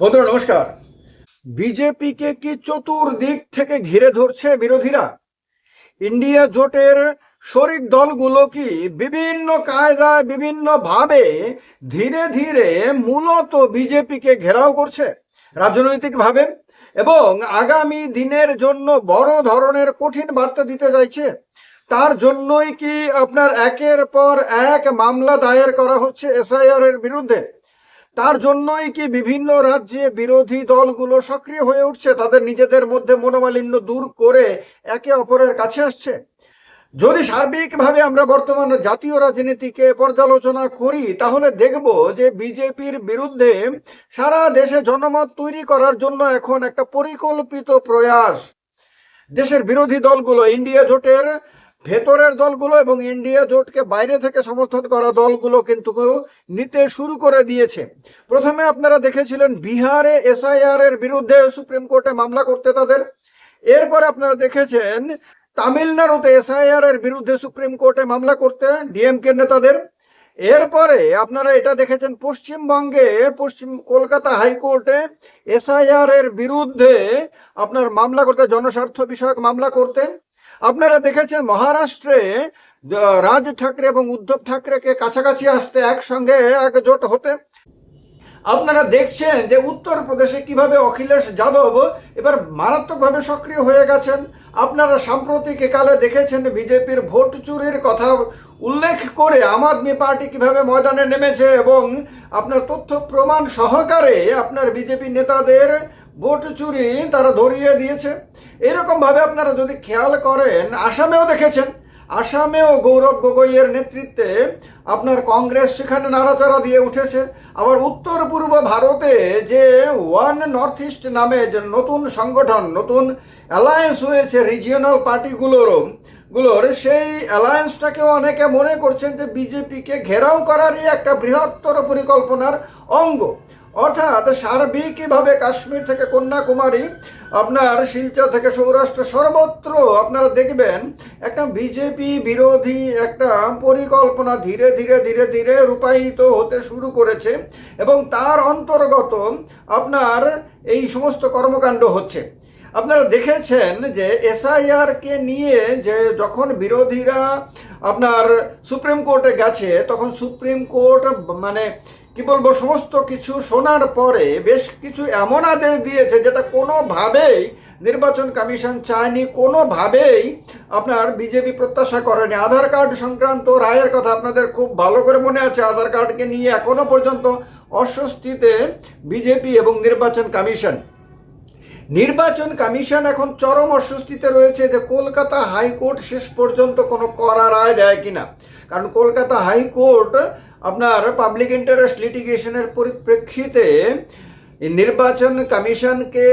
বন্ধুরা, নমস্কার। বিজেপিকে কি চতুর্দিক থেকে ঘিরে ধরছে বিরোধীরা? ইন্ডিয়া জোটের শরিক দলগুলো কি বিভিন্ন কায়দায় বিভিন্ন ভাবে ধীরে ধীরে মূলত বিজেপিকে ঘেরাও করছে রাজনৈতিকভাবে? এবং আগামী দিনের জন্য বড় ধরনের কঠিন বার্তা দিতে চাইছে তার জন্যই কি আপনার একের পর এক মামলা দায়ের করা হচ্ছে এসআইআর এর বিরুদ্ধে? তার জন্যই কি বিভিন্ন রাজ্যে বিরোধী দলগুলো সক্রিয় হয়ে উঠছে? তাদের নিজেদের মধ্যে মনোমালিন্য দূর করে একে অপরের কাছে আসছে। যদি সার্বিকভাবে আমরা বর্তমান জাতীয় রাজনীতিকে পর্যালোচনা করি, তাহলে দেখব যে বিজেপির বিরুদ্ধে সারা দেশে জনমত তৈরি করার জন্য এখন একটা পরিকল্পিত প্রয়াস। দেশের বিরোধী দলগুলো ইন্ডিয়া জোটের ভেতরের দলগুলো এবং ইন্ডিয়া জোটকে বাইরে থেকে সমর্থন করা দলগুলো কিন্তু নিতে শুরু করে দিয়েছে। প্রথমে আপনারা দেখেছিলেন বিহারে এসআইআর এর বিরুদ্ধে সুপ্রিম কোর্টে মামলা করতে তাদের। এরপরে আপনারা দেখেছেন তামিলনাড়ুতে এসআইআর এর বিরুদ্ধে সুপ্রিম কোর্টে মামলা করতে ডিএমকে নেতাদের। এরপরে আপনারা এটা দেখেছেন পশ্চিমবঙ্গে, পশ্চিম কলকাতা হাইকোর্টে এসআইআর এর বিরুদ্ধে আপনার মামলা করতে, জনস্বার্থ বিষয়ক মামলা করতেন আপনারা দেখেছেন মহারাষ্ট্রে রাজ ঠাকরে এবং উদ্ধব ঠাকরেকে কাছাকাছি আসতে একসঙ্গে একজোট হতে। আপনারা দেখছেন যে উত্তরপ্রদেশে কীভাবে অখিলেশ যাদব এবার মারাত্মকভাবে সক্রিয় হয়ে গেছেন। আপনারা সাম্প্রতিক কালে দেখেছেন বিজেপির ভোট চুরির কথা উল্লেখ করে আম আদমি পার্টি কীভাবে ময়দানে নেমেছে এবং আপনার তথ্য প্রমাণ সহকারে আপনার বিজেপি নেতাদের ভোট চুরি তারা ধরিয়ে দিয়েছে। এরকম ভাবে আপনারা যদি খেয়াল করেন, আসামেও দেখেছেন। আসামেও গৌরব গগৈয়ের নেতৃত্বে আপনার কংগ্রেস সেখানে নাড়াচাড়া দিয়ে উঠেছে। আবার উত্তর পূর্ব ভারতে যে ওয়ান নর্থ ইস্ট নামে যে নতুন সংগঠন, নতুন অ্যালায়েন্স হয়েছে রিজিওনাল পার্টিগুলোরও গুলোর, সেই অ্যালায়েন্সটাকেও অনেকে মনে করছেন যে বিজেপিকে ঘেরাও করারই একটা বৃহত্তর পরিকল্পনার অঙ্গ। অর্থাৎ সার্বিকভাবে কাশ্মীর থেকে কন্যাকুমারী আপনার শিলচর থেকে সৌরাষ্ট্র সর্বত্র আপনারা দেখবেন একটা বিজেপি বিরোধী একটা পরিকল্পনা ধীরে ধীরে ধীরে ধীরে রূপায়িত হতে শুরু করেছে এবং তার অন্তর্গত আপনার এই সমস্ত কর্মকাণ্ড হচ্ছে। আপনারা দেখেছেন যে এসআইআর কে নিয়ে যে যখন বিরোধীরা আপনার সুপ্রিম কোর্টে গেছে, তখন সুপ্রিম কোর্ট মানে কি বলব, সমস্ত কিছু শোনার পরে বেশ কিছু এমন আদেশ দিয়েছে যেটা কোনোভাবেই নির্বাচন কমিশন চায়নি, কোনোভাবেই আপনার বিজেপি প্রত্যাশা করেনি। আধার কার্ড সংক্রান্ত রায়ের কথা আপনাদের খুব ভালো করে মনে আছে, আধার কার্ডকে নিয়ে এখনও পর্যন্ত অস্বস্তিতে বিজেপি এবং নির্বাচন কমিশন। নির্বাচন কমিশন এখন চরম অস্বস্তিতে রয়েছে যে কলকাতা হাইকোর্ট শেষ পর্যন্ত কোনো করা রায় দেয় কিনা। কারণ কলকাতা হাইকোর্ট আপনার পাবলিক ইন্টারেস্ট লিটিগেশনের পরিপ্রেক্ষিতে নির্বাচন কমিশনকে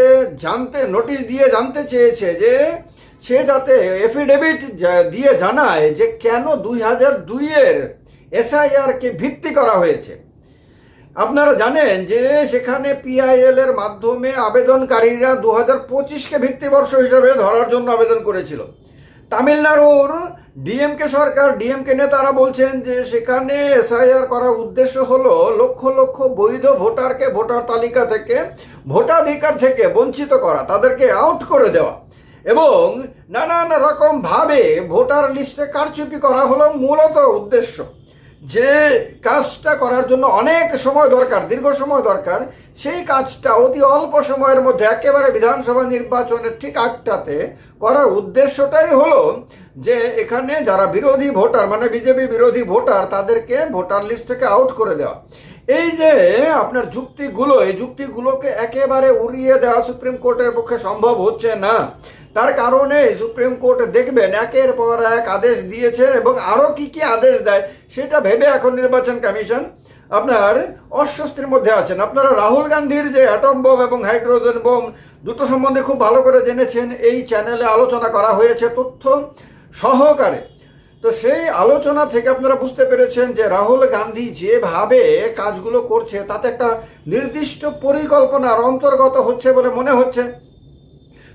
জানতে নোটিশ দিয়ে জানতে চেয়েছে যে সে যাতে এফিডেভিট দিয়ে জানায় যে কেন দুই হাজার দুইয়ের এসআইআরকে ভিত্তি করা হয়েছে। আপনারা জানেন যে সেখানে পিআইএল এর মাধ্যমে আবেদনকারীরা দু হাজার পঁচিশকে ভিত্তিবর্ষ হিসেবে ধরার জন্য আবেদন করেছিল। তামিলনাড়ুর ডিএমকে সরকার ডিএমকে নেতারা বলছেন যে সেখানে এসআইআর করার উদ্দেশ্য হলো লক্ষ লক্ষ বৈধ ভোটারকে ভোটার তালিকা থেকে, ভোটাধিকার থেকে বঞ্চিত করা, তাদেরকে আউট করে দেওয়া। এবং নানান রকম ভাবে ভোটার লিস্টে কারচুপি করা হলো মূলত উদ্দেশ্য। যে কাজটা করার জন্য অনেক সময় দরকার, দীর্ঘ সময় দরকার, সেই কাজটা অতি অল্প সময়ের মধ্যে একেবারে বিধানসভা নির্বাচনের ঠিক আগটাতে করার উদ্দেশ্যটাই হলো যে এখানে যারা বিরোধী ভোটার মানে বিজেপি বিরোধী ভোটার, তাদেরকে ভোটার লিস্ট থেকে আউট করে দেওয়া। এই যে আপনার যুক্তিগুলো, এই যুক্তিগুলোকে একেবারে উড়িয়ে দেওয়া সুপ্রিম কোর্টের পক্ষে সম্ভব হচ্ছে না। তার কারণে সুপ্রিম কোর্ট দেখবেন একের পর এক আদেশ দিয়েছে এবং আরও কি কি আদেশ দেয় সেটা ভেবে এখন নির্বাচন কমিশন আপনার অস্বস্তির মধ্যে আছেন। আপনারা রাহুল গান্ধীর যে অ্যাটম বোম এবং হাইড্রোজেন বোম দুটো সম্বন্ধে খুব ভালো করে জেনেছেন, এই চ্যানেলে আলোচনা করা হয়েছে তথ্য সহকারে। তো সেই আলোচনা থেকে আপনারা বুঝতে পেরেছেন যে রাহুল গান্ধী যেভাবে কাজগুলো করছে, তাতে একটা নির্দিষ্ট পরিকল্পনার অন্তর্গত হচ্ছে বলে মনে হচ্ছে।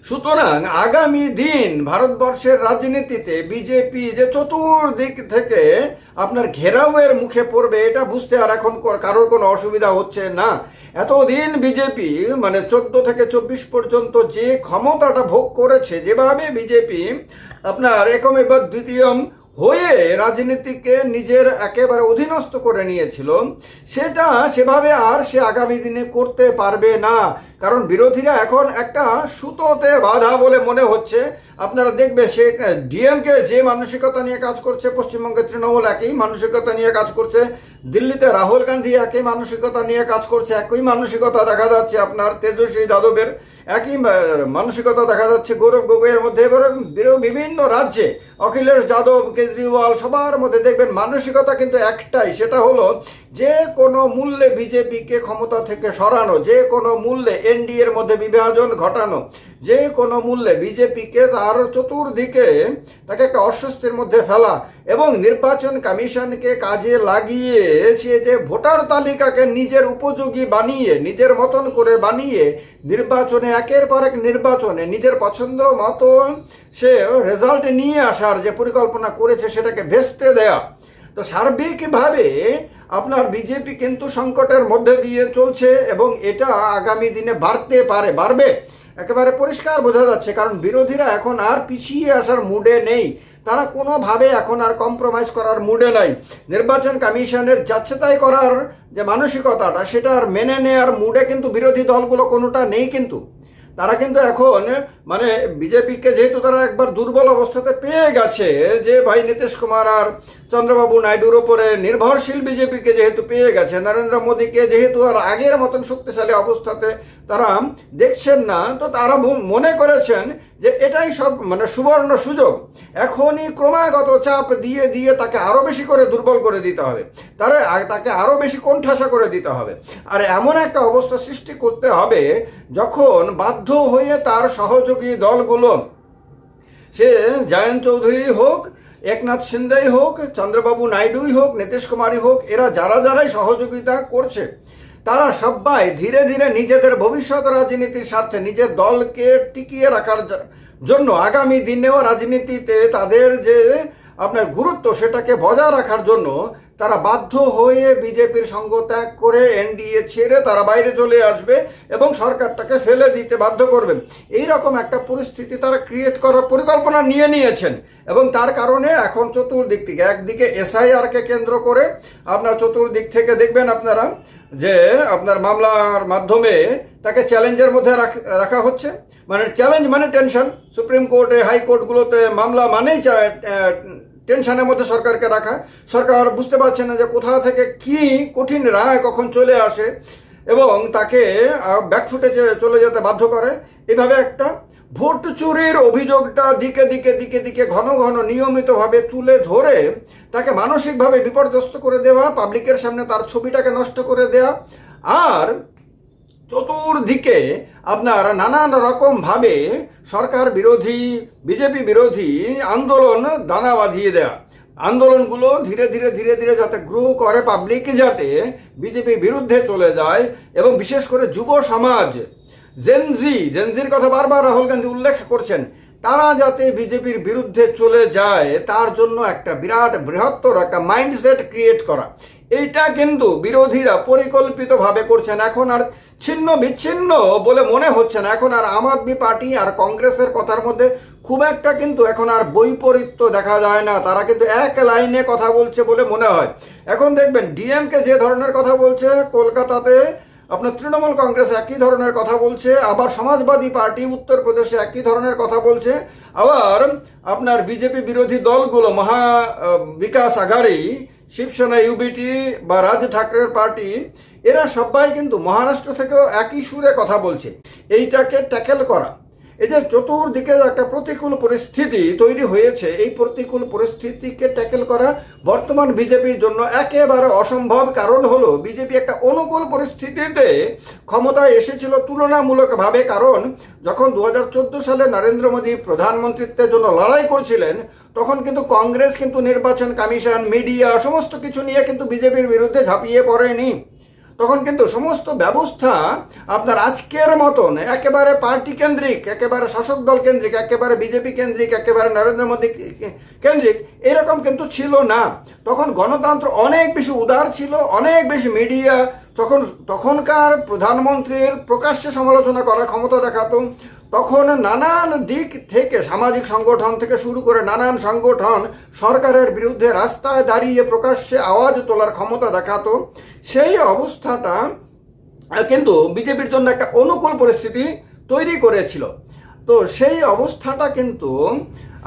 সুতরাং আগামী দিন ভারতবর্ষের রাজনীতিতে বিজেপি যে চতুর্দিক থেকে আপনার ঘেরাওয়ের মুখে পড়বে, এটা বুঝতে আর এখন কর- কারোর কোনো অসুবিধা হচ্ছে না। এতদিন বিজেপি মানে চোদ্দ থেকে চব্বিশ পর্যন্ত যে ক্ষমতাটা ভোগ করেছে, যেভাবে বিজেপি আপনার একম এবার দ্বিতীয়ম হয়ে রাজনীতিকে নিজের একেবারে অধীনস্থ করে নিয়েছিল, সেটা সেভাবে আর সে আগামী দিনে করতে পারবে না। কারণ বিরোধীরা এখন একটা সুতোতে বাধা বলে মনে হচ্ছে। আপনারা দেখবে সে ডিএমকে যে মানসিকতা নিয়ে কাজ করছে, পশ্চিমবঙ্গের তৃণমূল একই মানসিকতা নিয়ে কাজ করছে, দিল্লিতে রাহুল গান্ধী একই মানসিকতা নিয়ে কাজ করছে, একই মানসিকতা দেখা যাচ্ছে আপনার তেজস্বী যাদবের, একই মানসিকতা দেখা যাচ্ছে গৌরব গগৈয়ের মধ্যে, এবারে বিভিন্ন রাজ্যে অখিলেশ যাদব, কেজরিওয়াল সবার মধ্যে দেখবেন মানসিকতা কিন্তু একটাই, সেটা হলো যে কোনো মূল্যে বিজেপিকে ক্ষমতা থেকে সরানো, যে কোনো মূল্যে এনডিএ এর মধ্যে বিভাজন ঘটানো যে কোনো মূল্যে বিজেপিকে তার চতুর্দিকে তাকে একটা অস্বস্তির মধ্যে ফেলা এবং নির্বাচন কমিশনকে কাজে লাগিয়ে সে যে ভোটার তালিকাকে নিজের উপযোগী বানিয়ে, নিজের মতন করে বানিয়ে নির্বাচনে একের পর এক নির্বাচনে নিজের পছন্দ মতো সে রেজাল্ট নিয়ে আসার যে পরিকল্পনা করেছে সেটাকে ভেস্তে দেয়া। তো সার্বিকভাবে আপনার বিজেপি কিন্তু সংকটের মধ্যে দিয়ে চলছে এবং এটা আগামী দিনে বাড়তে পারে, বাড়বে। একেবারে পরিষ্কার বোঝা যাচ্ছে, কারণ বিরোধীরা এখন আর পিছিয়ে আসার মুডে নেই। তারা কোনোভাবে এখন আর কম্প্রোমাইজ করার মুডে নাই। নির্বাচন কমিশনের যাচ্ছে তাই করার যে মানসিকতাটা, সেটা আর মেনে নেওয়ার মুডে কিন্তু বিরোধী দলগুলো কোনোটা নেই কিন্তু। তারা কিন্তু এখন মানে বিজেপিকে যেহেতু তারা একবার দুর্বল অবস্থাতে পেয়ে গেছে, যে ভাই নীতিশ কুমার আর চন্দ্রবাবু নাইডুর ওপরে নির্ভরশীল বিজেপিকে যেহেতু পেয়ে গেছে, নরেন্দ্র মোদীকে যেহেতু আর আগের মতন শক্তিশালী অবস্থাতে তারা দেখছেন না, তো তারা মনে করেছেন যে এটাই সব মানে সুবর্ণ সুযোগ। এখনই ক্রমাগত চাপ দিয়ে দিয়ে তাকে আরও বেশি করে দুর্বল করে দিতে হবে। তারা তাকে আরও বেশি কোণঠাসা করে দিতে হবে। আর এমন একটা অবস্থা সৃষ্টি করতে হবে যখন বাধ্য হয়ে তার সহযোগী দলগুলো, সে জয়ন্ত চৌধুরী হোক একনাথ সিন্দাই হোক, চন্দ্রবাবু নাইডুই হোক, নীতিশ কুমারই হোক, এরা যারা যারাই সহযোগিতা করছে, তারা সবাই ধীরে ধীরে নিজেদের ভবিষ্যৎ রাজনীতির স্বার্থে নিজের দলকে টিকিয়ে রাখার জন্য আগামী দিনেও রাজনীতিতে তাদের যে আপনার গুরুত্ব, সেটাকে বজায় রাখার জন্য তারা বাধ্য হয়ে বিজেপির সঙ্গ ত্যাগ করে এনডিএ ছেড়ে তারা বাইরে চলে আসবে এবং সরকারটাকে ফেলে দিতে বাধ্য করবে এই রকম একটা পরিস্থিতি তারা ক্রিয়েট করার পরিকল্পনা নিয়ে নিয়েছেন এবং তার কারণে এখন চতুর্দিক থেকে, একদিকে এসআইআর কে কেন্দ্র করে আপনার চতুর্দিক থেকে দেখবেন আপনারা যে আপনার মামলার মাধ্যমে তাকে চ্যালেঞ্জের মধ্যে রাখ- হচ্ছে। মানে চ্যালেঞ্জ মানে টেনশন। সুপ্রিম কোর্টে, হাইকোর্টগুলোতে মামলা মানেই টেনশনের মধ্যে সরকারকে রাখা। সরকার বুঝতে পারছে না যে কোথা থেকে কি কঠিন রায় কখন চলে আসে এবং তাকে ব্যাকফুটে চলে যেতে বাধ্য করে। এভাবে একটা ভোট চুরির অভিযোগটা দিকে দিকে দিকে দিকে ঘন ঘন নিয়মিতভাবে তুলে ধরে তাকে মানসিকভাবে বিপর্যস্ত করে দেওয়া পাবলিকের সামনে তার ছবিটাকে নষ্ট করে দেওয়া। আর চতুর্দিকে আপনার নানান রকম ভাবে সরকার বিরোধী, বিজেপি বিরোধী আন্দোলন দানা বাঁধিয়ে দেয়া। আন্দোলনগুলো ধীরে ধীরে ধীরে ধীরে যাতে গ্রো করে পাবলিক যাতে বিজেপির বিরুদ্ধে চলে যায় এবং বিশেষ করে যুব সমাজ। জেনজি জেনজির কথা বারবার রাহুল গান্ধী উল্লেখ করছেন, তারা যাতে বিজেপির বিরুদ্ধে চলে যায়, তার জন্য একটা বিরাট বৃহত্তর একটা মাইন্ডসেট ক্রিয়েট করা। এইটা কিন্তু বিরোধীরা পরিকল্পিতভাবে করছেন। এখন আর ছিন্ন বিচ্ছিন্ন বলে মনে হচ্ছে না। এখন আর আম আদমি পার্টি আর কংগ্রেসের কথার মধ্যে খুব একটা কিন্তু এখন আর বৈপরীত্য দেখা যায় না। তারা কিন্তু এক লাইনে কথা বলছে বলে মনে হয়। এখন দেখবেন ডিএমকে যে ধরনের কথা বলছে, কলকাতাতে আপনার তৃণমূল কংগ্রেস একই ধরনের কথা বলছে, আবার সমাজবাদী পার্টি উত্তরপ্রদেশে একই ধরনের কথা বলছে, আবার আপনার বিজেপি বিরোধী দলগুলো মহা বিকাশ আঘাড়ি শিবসেনা, ইউবিটি বা রাজ ঠাকরের পার্টি, এরা সবাই কিন্তু মহারাষ্ট্র থেকেও একই সুরে কথা বলছে। এইটাকে ট্যাকেল করা। এই যে চতুর্দিকে একটা প্রতিকূল পরিস্থিতি তৈরি হয়েছে, এই প্রতিকূল পরিস্থিতিকে ট্যাকেল করা বর্তমান বিজেপির জন্য একেবারে অসম্ভব। কারণ হলো, বিজেপি একটা অনুকূল পরিস্থিতিতে ক্ষমতায় এসেছিল তুলনামূলকভাবে। কারণ, যখন দু হাজার চোদ্দ সালে নরেন্দ্র মোদী প্রধানমন্ত্রিত্বের জন্য লড়াই করছিলেন, তখন কিন্তু কংগ্রেস কিন্তু নির্বাচন কমিশন, মিডিয়া, সমস্ত কিছু নিয়ে কিন্তু বিজেপির বিরুদ্ধে ঝাঁপিয়ে পড়েনি। তখন কিন্তু সমস্ত ব্যবস্থা আপনার আজকের মতন একেবারে পার্টি কেন্দ্রিক, একেবারে শাসক দল কেন্দ্রিক, একেবারে বিজেপি কেন্দ্রিক, একেবারে নরেন্দ্র মোদী কেন্দ্রিক, এরকম কিন্তু ছিল না। তখন গণতন্ত্র অনেক বেশি উদার ছিল, অনেক বেশি মিডিয়া, তখন, তখনকার প্রধানমন্ত্রীর প্রকাশ্যে সমালোচনা করার ক্ষমতা দেখাতো তখন নানান দিক থেকে সামাজিক সংগঠন থেকে শুরু করে নানান সংগঠন সরকারের বিরুদ্ধে রাস্তায় দাঁড়িয়ে প্রকাশ্যে আওয়াজ তোলার ক্ষমতা দেখাতো। সেই অবস্থাটা কিন্তু বিজেপির জন্য একটা অনুকূল পরিস্থিতি তৈরি করেছিল। তো সেই অবস্থাটা কিন্তু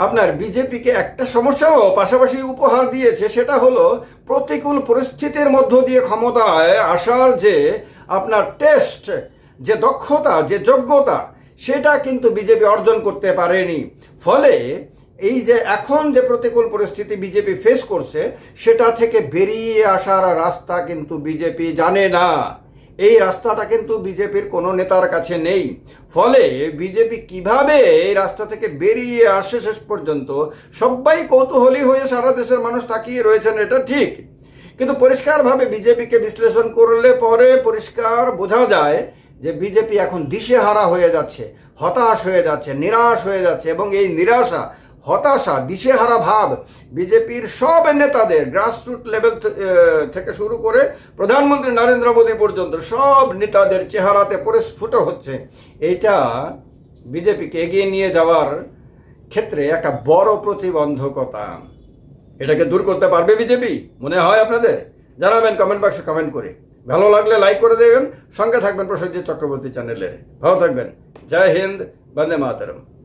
আপনার বিজেপিকে একটা সমস্যাও পাশাপাশি উপহার দিয়েছে। সেটা হলো প্রতিকূল পরিস্থিতির মধ্য দিয়ে ক্ষমতায় আসার যে আপনার টেস্ট যে দক্ষতা, যে যোগ্যতা সেটা কিন্তু বিজেপি অর্জন করতে পারেনি। ফলে এই যে এখন যে প্রতিকূল পরিস্থিতি বিজেপি ফেস করছে, সেটা থেকে বেরিয়ে আসার রাস্তা কিন্তু বিজেপি জানে না। এই রাস্তাটা কিন্তু বিজেপির কোনো নেতার কাছে নেই। ফলে বিজেপি কীভাবে এই রাস্তা থেকে বেরিয়ে আসে শেষ পর্যন্ত, সবাই কৌতূহলী হয়ে সারা দেশের মানুষ তাকিয়ে রয়েছেন, এটা ঠিক। কিন্তু পরিষ্কারভাবে বিজেপিকে বিশ্লেষণ করলে পরে পরিষ্কার বোঝা যায় যে বিজেপি এখন দিশেহারা হয়ে যাচ্ছে, হতাশ হয়ে যাচ্ছে, নিরাশ হয়ে যাচ্ছে এবং এই নিরাশা, হতাশা, দিশেহারা ভাব বিজেপির সব নেতাদের গ্রাসরুট লেভেল থেকে শুরু করে প্রধানমন্ত্রী নরেন্দ্র মোদী পর্যন্ত সব নেতাদের চেহারাতে পরিস্ফুট হচ্ছে। এটা বিজেপিকে এগিয়ে নিয়ে যাওয়ার ক্ষেত্রে একটা বড় প্রতিবন্ধকতা। এটাকে দূর করতে পারবে বিজেপি? মনে হয় আপনাদের? জানাবেন কমেন্ট বক্সে কমেন্ট করে। ভালো লাগলে লাইক করে দেবেন। সঙ্গে থাকবেন প্রসঞ্জিৎ চক্রবর্তী চ্যানেলে। ভালো থাকবেন। জয় হিন্দ, বন্দে মাতরম।